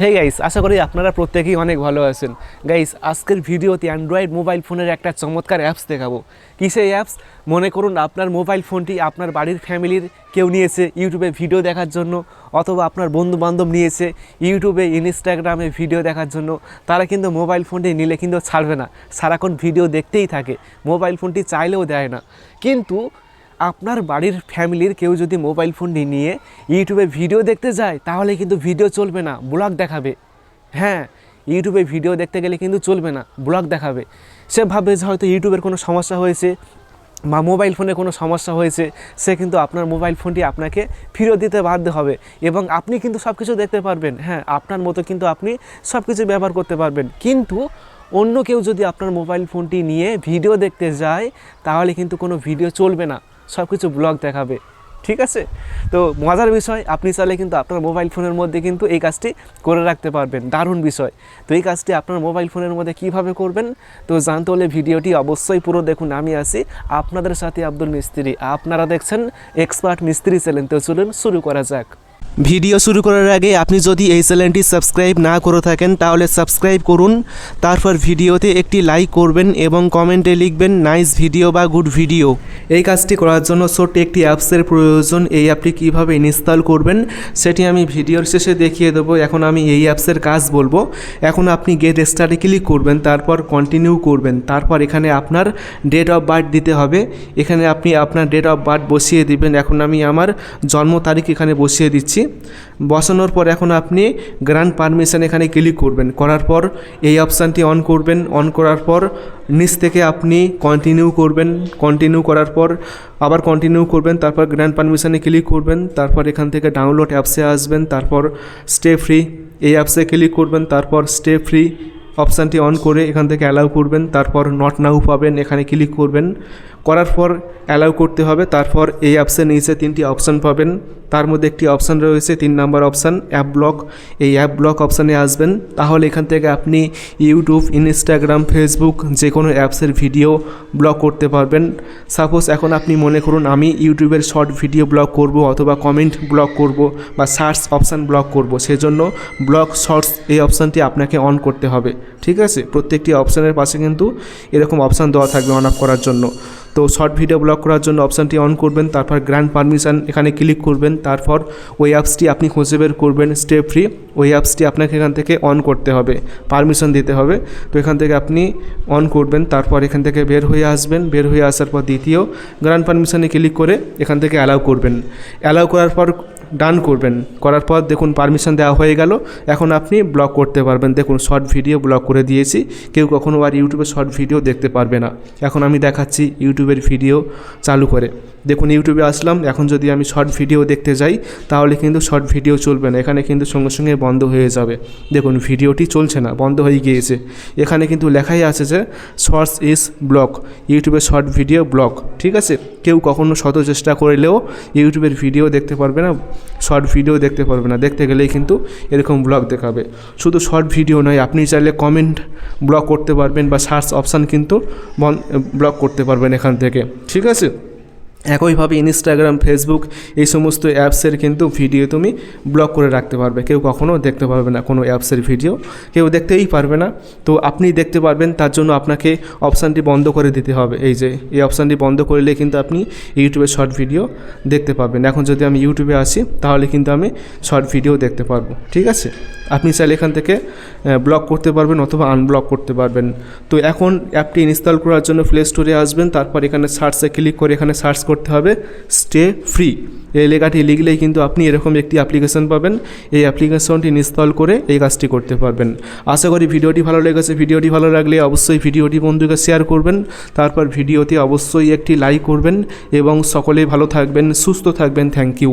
Hey guys আশা করি আপনারা প্রত্যেকেই অনেক ভালো আছেন। গাইস আজকের ভিডিওতে অ্যান্ড্রয়েড মোবাইল ফোনের একটা চমৎকার অ্যাপস দেখাবো। কী সেই অ্যাপস মনে করুন আপনার মোবাইল ফোনটি আপনার বাড়ির ফ্যামিলির কেউ নিয়েছে ইউটিউবে ভিডিও দেখার জন্য, অথবা আপনার বন্ধু বান্ধব নিয়েছে ইউটিউবে ইনস্টাগ্রামে ভিডিও দেখার জন্য। তারা কিন্তু মোবাইল ফোনটি নিলে কিন্তু ছাড়বে না। সারাক্ষণ ভিডিও দেখতেই থাকে। মোবাইল ফোনটি চাইলেও দেয় না। কিন্তু আপনার বাড়ির ফ্যামিলির কেউ যদি মোবাইল ফোনটি নিয়ে ইউটিউবে ভিডিও দেখতে যায়, তাহলে কিন্তু ভিডিও চলবে না, ব্লগ দেখাবে। হ্যাঁ ইউটিউবে ভিডিও দেখতে গেলে কিন্তু চলবে না, ব্লগ দেখাবে। সে ভাবে যে হয়তো ইউটিউবের কোনো সমস্যা হয়েছে বা মোবাইল ফোনে কোনো সমস্যা হয়েছে, সে কিন্তু আপনার মোবাইল ফোনটি আপনাকে ফেরত দিতে বাধ্য হবে এবং আপনি কিন্তু সব কিছু দেখতে পারবেন। হ্যাঁ আপনার মতো কিন্তু আপনি সব কিছু ব্যবহার করতে পারবেন। কিন্তু অন্য কেউ যদি আপনার মোবাইল ফোনটি নিয়ে ভিডিও দেখতে যায়, তাহলে কিন্তু কোনো ভিডিও চলবে না। সব কিছু ব্লগ দেখাবে, ঠিক আছে? তো মজার বিষয়, আপনি চাইলে কিন্তু আপনার মোবাইল ফোনের মধ্যে কিন্তু এই কাজটি করে রাখতে পারবেন। দারুণ বিষয়। তো এই কাজটি আপনার মোবাইল ফোনের মধ্যে কীভাবে করবেন, তো জানতে হলে ভিডিওটি অবশ্যই পুরো দেখুন। আমি আছি আপনাদের সাথে আব্দুল মিস্ত্রি। আপনারা দেখছেন এক্সপার্ট মিস্ত্রি চ্যানেল তো চলুন শুরু করা যাক। ভিডিও শুরু করার আগে আপনি যদি এই চ্যানেলটি সাবস্ক্রাইব না করে থাকেন, তাহলে সাবস্ক্রাইব করুন, তারপর ভিডিওতে একটি লাইক করবেন এবং কমেন্টে লিখবেন, নাইস ভিডিও বা গুড ভিডিও এই কাজটি করার জন্য ছোট্ট একটি অ্যাপসের প্রয়োজন, এই অ্যাপটি কীভাবে ইনস্টল করবেন সেটি আমি ভিডিওর শেষে দেখিয়ে দেবো। এখন আমি এই অ্যাপসের কাজ বলব। এখন আপনি গেট স্টার্টে ক্লিক করবেন, তারপর কন্টিনিউ করবেন, তারপর এখানে আপনার ডেট অফ বার্থ দিতে হবে। এখানে আপনি আপনার ডেট অফ বার্থ বসিয়ে দিবেন। এখন আমি আমার জন্ম তারিখ এখানে বসিয়ে দিচ্ছি। বসানোর পর এখন আপনি গ্র্যান্ড পারমিশন এখানে ক্লিক করবেন। করার পর এই অপশানটি অন করবেন। অন করার পর নিচ থেকে আপনি কন্টিনিউ করবেন। কন্টিনিউ করার পর আবার কন্টিনিউ করবেন। তারপর গ্র্যান্ড পারমিশানে ক্লিক করবেন। তারপর এখান থেকে ডাউনলোড অ্যাপসে আসবেন। তারপর স্টে ফ্রি এই অ্যাপসে ক্লিক করবেন। তারপর স্টে ফ্রি অপশানটি অন করে এখান থেকে অ্যালাউ করবেন, তারপর নট নাও পাবেন, এখানে ক্লিক করবেন। করার পর অ্যালাউ করতে হবে, তারপর এই অ্যাপসের নিচে তিনটি অপশান পাবেন। তার মধ্যে একটি অপশান রয়েছে, তিন নম্বর অপশান অ্যাপ ব্লক এই অ্যাপ ব্লক অপশানে আসবেন। তাহলে এখান থেকে আপনি ইউটিউব ইনস্টাগ্রাম ফেসবুক যে কোনো অ্যাপসের ভিডিও ব্লক করতে পারবেন। সাপোজ এখন আপনি মনে করুন আমি ইউটিউবের শর্ট ভিডিও ব্লক করব অথবা কমেন্ট ব্লক করব বা সার্চ অপশান ব্লক করব। সেজন্য ব্লক শর্টস এই অপশানটি আপনাকে অন করতে হবে। ঠিক আছে? প্রত্যেকটি অপশানের পাশে কিন্তু এরকম অপশান দেওয়া থাকবে অন অফ করার জন্য। তো শর্ট ভিডিও ব্লক করার জন্য অপশানটি অন করবেন, তারপর গ্র্যান্ড পারমিশন এখানে ক্লিক করবেন, তারপর ওই অ্যাপসটি আপনি খুঁজে বের করবেন স্টেপ ফ্রি ওই অ্যাপসটি আপনাকে এখান থেকে অন করতে হবে পারমিশন দিতে হবে। তো এখান থেকে আপনি অন করবেন, তারপর এখান থেকে বের হয়ে আসবেন, বের হয়ে আসার পর দ্বিতীয় গ্র্যান্ড পারমিশনে ক্লিক করে এখান থেকে অ্যালাউ করবেন। অ্যালাউ করার পর ডান করবেন। করার পর দেখুন পারমিশন দেওয়া হয়ে গেল। এখন আপনি ব্লক করতে পারবেন। দেখুন শর্ট ভিডিও ব্লক করে দিয়েছি। কেউ কখনও আর ইউটিউবে শর্ট ভিডিও দেখতে পারবে না। এখন আমি দেখাচ্ছি ইউটিউবের ভিডিও চালু করে। দেখুন ইউটিউবে আসলাম। এখন যদি আমি শর্ট ভিডিও দেখতে যাই, তাহলে কিন্তু শর্ট ভিডিও চলবে না। এখানে কিন্তু সঙ্গে সঙ্গে বন্ধ হয়ে যাবে। দেখুন ভিডিওটি চলছে না, বন্ধ হয়ে গিয়েছে। এখানে কিন্তু লেখাই আছে যে শর্টস ইজ ব্লক ইউটিউবে শর্ট ভিডিও ব্লক ঠিক আছে? কেউ কখনো শত চেষ্টা করলেও ইউটিউবের ভিডিও দেখতে পারবে না শর্ট ভিডিও দেখতে পারবে না। দেখতে গেলেই কিন্তু এরকম ব্লগ দেখাবে। শুধু শর্ট ভিডিও নয়, আপনি চাইলে কমেন্ট ব্লক করতে পারবেন বা সার্চ অপশান কিন্তু ব্লক করতে পারবেন এখান থেকে, ঠিক আছে? একইভাবে ইনস্টাগ্রাম ফেসবুক এই সমস্ত অ্যাপসের কিন্তু ভিডিও তুমি ব্লক করে রাখতে পারবে। কেউ কখনও দেখতে পারবে না কোনো অ্যাপসের ভিডিও কেউ দেখতেই পারবে না। তো আপনি দেখতে পারবেন, তার জন্য আপনাকে অপশানটি বন্ধ করে দিতে হবে। এই যে, এই অপশানটি বন্ধ করলে কিন্তু আপনি ইউটিউবে শর্ট ভিডিও দেখতে পাবেন এখন যদি আমি ইউটিউবে আসি, তাহলে কিন্তু আমি শর্ট ভিডিও দেখতে পারব। ঠিক আছে? আপনি চাইলে এখান থেকে ব্লক করতে পারবেন অথবা আনব্লক করতে পারবেন। তো এখন অ্যাপটি ইনস্টল করার জন্য প্লে স্টোরে আসবেন। তারপর এখানে সার্চে ক্লিক করে এখানে সার্চ করতে হবে স্টে ফ্রি এই লেখাটি লিখলেই কিন্তু আপনি এরকম একটি অ্যাপ্লিকেশন পাবেন। এই অ্যাপ্লিকেশনটি ইনস্টল করে এই কাজটি করতে পারবেন। আশা করি ভিডিওটি ভালো লেগেছে। ভিডিওটি ভালো লাগলে অবশ্যই ভিডিওটি বন্ধুকে শেয়ার করবেন। তারপর ভিডিওতে অবশ্যই একটি লাইক করবেন এবং সকলেই ভালো থাকবেন, সুস্থ থাকবেন। Thank you